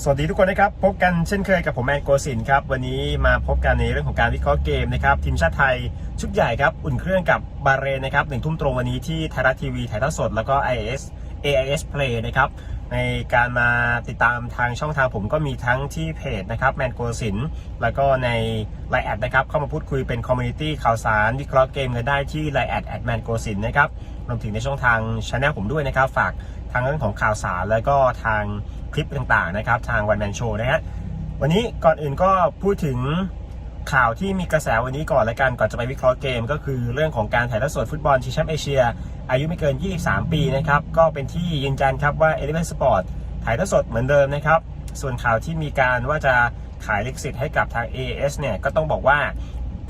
สวัสดีทุกคนนะครับ พบกันเช่นเคยกับผมแอนโกสินครับ วันนี้มาพบกันในเรื่องของการวิเคราะห์เกมนะครับ ทีมชาติไทยชุดใหญ่ครับ อุ่นเครื่องกับบาเรนนะครับหนึ่งทุ่มตรงวันนี้ที่ไทยรัฐทีวีถ่ายทอดสดแล้วก็ IAS AIS Play นะครับ ในการมาติดตามทางช่องทางผมก็มีทั้งที่เพจนะครับแมนโกสินแล้วก็ในไลน์แอดนะครับเข้ามาพูดคุยเป็นคอมมูนิตี้ข่าวสาร วิเคราะห์เกมกันได้ที่ไลน์แอดแอดแมนโกสินนะครับรวมถึงในช่องทางช anel ผมด้วยนะครับ ฝากทางเรื่องของข่าวสารแล้วก็ทางคลิปต่างๆนะครับ ทางวันแมนโชนะฮะวันนี้ก่อนอื่นก็พูดถึง ข่าวที่มีกระแสวันนี้ก่อนละกันก่อนจะไปวิเคราะห์เกม ก็คือเรื่องของการถ่ายทอดสดฟุตบอลชิงแชมป์เอเชีย อายุไม่เกิน 23 ปีนะครับก็เป็นที่ยืนยันครับว่า Eleven Sport ถ่ายทอดสดเหมือนเดิมนะครับส่วนข่าวที่มีการว่าจะขายลิขสิทธิ์ให้กับทาง AAS เนี่ยก็ต้องบอกว่า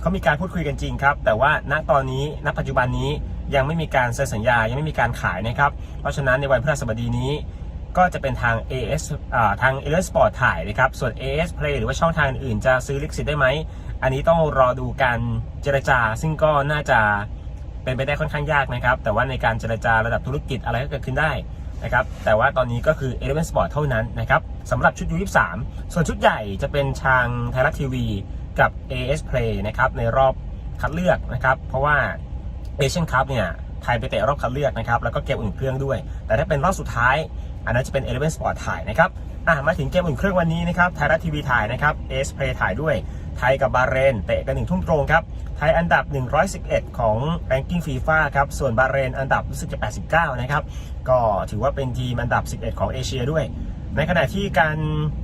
เขามีการพูดคุยกันจริงครับ แต่ว่าณตอนนี้ณปัจจุบันนี้ยังไม่มีการเซ็นสัญญายังไม่มีการขายนะครับ เพราะฉะนั้นในวันพฤหัสบดีนี้ ก็จะเป็นทาง AS อ่าทาง Eleven Sport ถ่ายนะครับ ส่วน AS Play หรือว่าช่องทางอื่นจะซื้อลิขสิทธิ์ได้ไหม อันนี้ต้องรอดูการเจรจา ซึ่งก็น่าจะเป็นไปได้ค่อนข้างยากนะครับ แต่ว่าในการเจรจาระดับธุรกิจอะไรก็เกิดขึ้นได้นะครับ แต่ว่าตอนนี้ก็คือ Eleven Sport เท่านั้นนะครับสำหรับชุด U23 ส่วนชุดใหญ่จะเป็นทางไทยรัฐทีวีกับ AS Play นะครับในรอบคัดเลือกนะครับ เพราะว่าเอเชียนคัพเนี่ยไทยไปเตะรอบคัดเลือกนะครับ แล้วก็เกมอุ่นเครื่องด้วย แต่ถ้าเป็นรอบสุดท้าย อันนั้นจะเป็น Eleven Sport ถ่ายนะครับอะมาถึงเกมอุ่นเครื่องวันนี้นะครับไทยรัฐทีวีถ่ายนะครับ AS Play ถ่ายด้วยไทยกับบาเรนเตะกันหนึ่งทุ่มตรงครับไทยอันดับ 111 ของ ranking FIFA ครับส่วนบาเรนอันดับรู้สึกจะ 89 นะครับก็ถือว่าเป็นทีมอันดับ 11 ของเอเชียด้วย ในขณะที่การ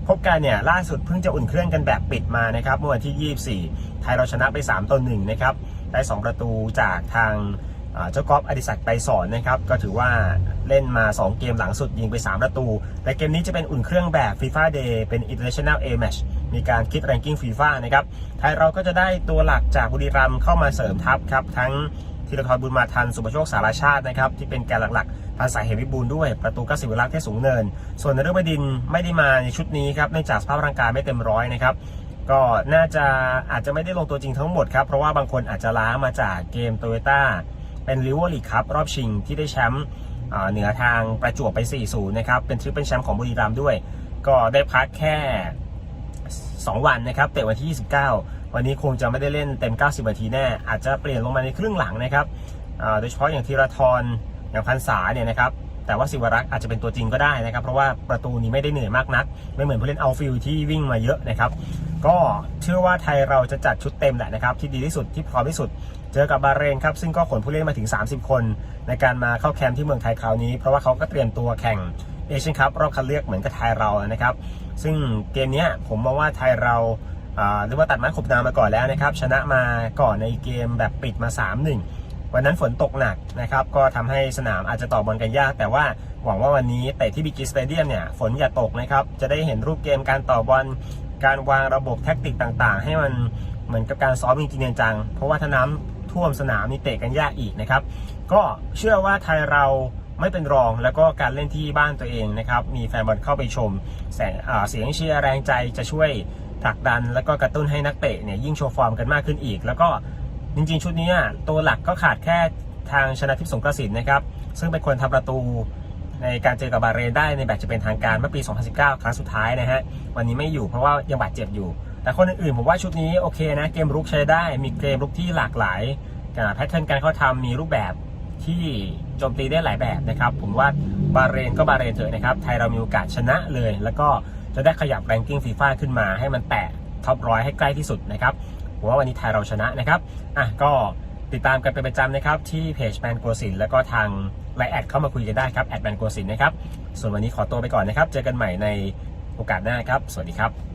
พบกันเนี่ยล่าสุดเพิ่งจะอุ่นเครื่องกันแบบปิดมานะครับเมื่อวันที่ 24 ไทยเราชนะไป 3ต่อ1นะครับได้ 2 ประตูจากทาง เจ้ากอล์ฟอดิศักดิ์ไปสอนนะครับก็ถือว่าเล่นมา 2 เกมหลังสุดยิงไป 3 ประตู แต่เกมนี้จะเป็นอุ่นเครื่องแบบ FIFA Day เป็น International A Match มีการคิด ranking FIFA นะครับไทยเราก็จะได้ตัวหลักจากบุรีรัมย์เข้ามาเสริมทัพครับ ทั้งธีรทรบุญมาทัน สุประโชคสารชาตินะครับ ที่เป็นแกนหลักๆพันสายเหมวิบูลด้วย ประตูกสิวรักษ์เทศสูงเนิน ส่วนนฤบดินไม่ได้มาในชุดนี้ครับเนื่องจากสภาพร่างกายไม่เต็มร้อยนะครับก็น่าจะอาจจะไม่ได้ลงตัวจริงทั้งหมดครับ เพราะว่าบางคนอาจจะล้ามาจากเกมโตโยต้า เป็นลิเวอร์ลีครับรอบชิงที่ได้แชมป์เหนือทางประจวบไป 4-0 นะครับ เป็นทริปเป็นแชมป์ของบุรีรัมย์ด้วย ก็ได้พักแค่ 2 วันนะครับเตะวันที่ 29 วันนี้คงจะไม่ได้เล่นเต็ม 90 นาทีแน่ อาจจะเปลี่ยนลงมาในครึ่งหลังนะครับโดยเฉพาะอย่างธีรทรอย่างพันษาเนี่ยนะครับ แต่ว่าสิวรักษ์อาจจะเป็นตัวจริงก็ได้นะครับ เพราะว่าประตูนี้ไม่ได้เหนื่อยมากนัก ไม่เหมือนผู้เล่นเอาฟิลที่วิ่งมาเยอะนะครับก็เชื่อว่าไทยเราจะจัดชุดเต็มแหละนะครับ ที่ดีที่สุดที่พร้อมที่สุด เจอกับบาเรนครับ ซึ่งก็ขนผู้เล่นมาถึง 30 คน ในการมาเข้าแคมป์ที่เมืองไทยคราวนี้ เพราะว่าเขาก็เตรียมตัวแข่งเอเชียนคัพรอบคัดเลือกเหมือนกับไทยเรานะครับ ซึ่งเกมนี้ผมมองว่าไทยเราอ่าเรียกว่าตัดไม้ขบนามาก่อนแล้วนะครับ ชนะมาก่อนในเกมแบบปิดมา 3-1 วันนั้นฝนตกหนักนะครับ ก็ทำให้สนามอาจจะต่อบอลกันยาก แต่ว่าหวังว่าวันนี้เตะที่บิ๊กสเตเดียมเนี่ยฝนอย่าตกนะครับ จะได้เห็นรูปเกมการต่อบอลการวางระบบแท็กติกต่าง ๆ ให้มันเหมือนกับการซ้อมจริงจัง เพราะว่าถ้าน้ำท่วมสนามนี่เตะกันยากอีกนะครับ ก็เชื่อว่าไทยเราไม่เป็นรองแล้วก็การเล่นที่บ้านตัวเองนะครับ มีแฟนบอลเข้าไปชมแสงเสียงเชียร์แรงใจจะช่วยผลักดัน แล้วก็กระตุ้นให้นักเตะเนี่ยยิ่งโชว์ฟอร์มกันมากขึ้นอีก แล้วก็ จริงๆ ชุดนี้ตัวหลักก็ขาดแค่ทางชนะทิพย์สงกระสินนะครับ ซึ่งเป็นคนทำประตูในการเจอกับบาเรนได้ในแบบจะเป็นทางการเมื่อปี 2019 ครั้งสุดท้ายนะฮะ วันนี้ไม่อยู่เพราะว่ายังบาดเจ็บอยู่ แต่คนอื่นๆ ผมว่าชุดนี้โอเคนะ เกมรุกใช้ได้ มีเกมรุกที่หลากหลายแพทเทิร์นการเข้าทำมีรูปแบบที่โจมตีได้หลายแบบนะครับ ผมว่าบาเรนก็บาเรนเถอะนะครับ ไทยเรามีโอกาสชนะเลย แล้วก็จะได้ขยับแรงกิ้งฟีฟ่าขึ้นมาให้มันแตะท็อปร้อยให้ใกล้ที่สุดนะครับ ว่าวันนี้ไทยเราชนะนะครับอะก็ติดตามกันเป็นประจำนะครับ ที่เพจแมนโกสินแล้วก็ทางไลน์แอดเข้ามาคุยกันได้ครับแอดแมนโกสินนะครับส่วนวันนี้ขอตัวไปก่อนนะครับ เจอกันใหม่ในโอกาสหน้าครับ สวัสดีครับ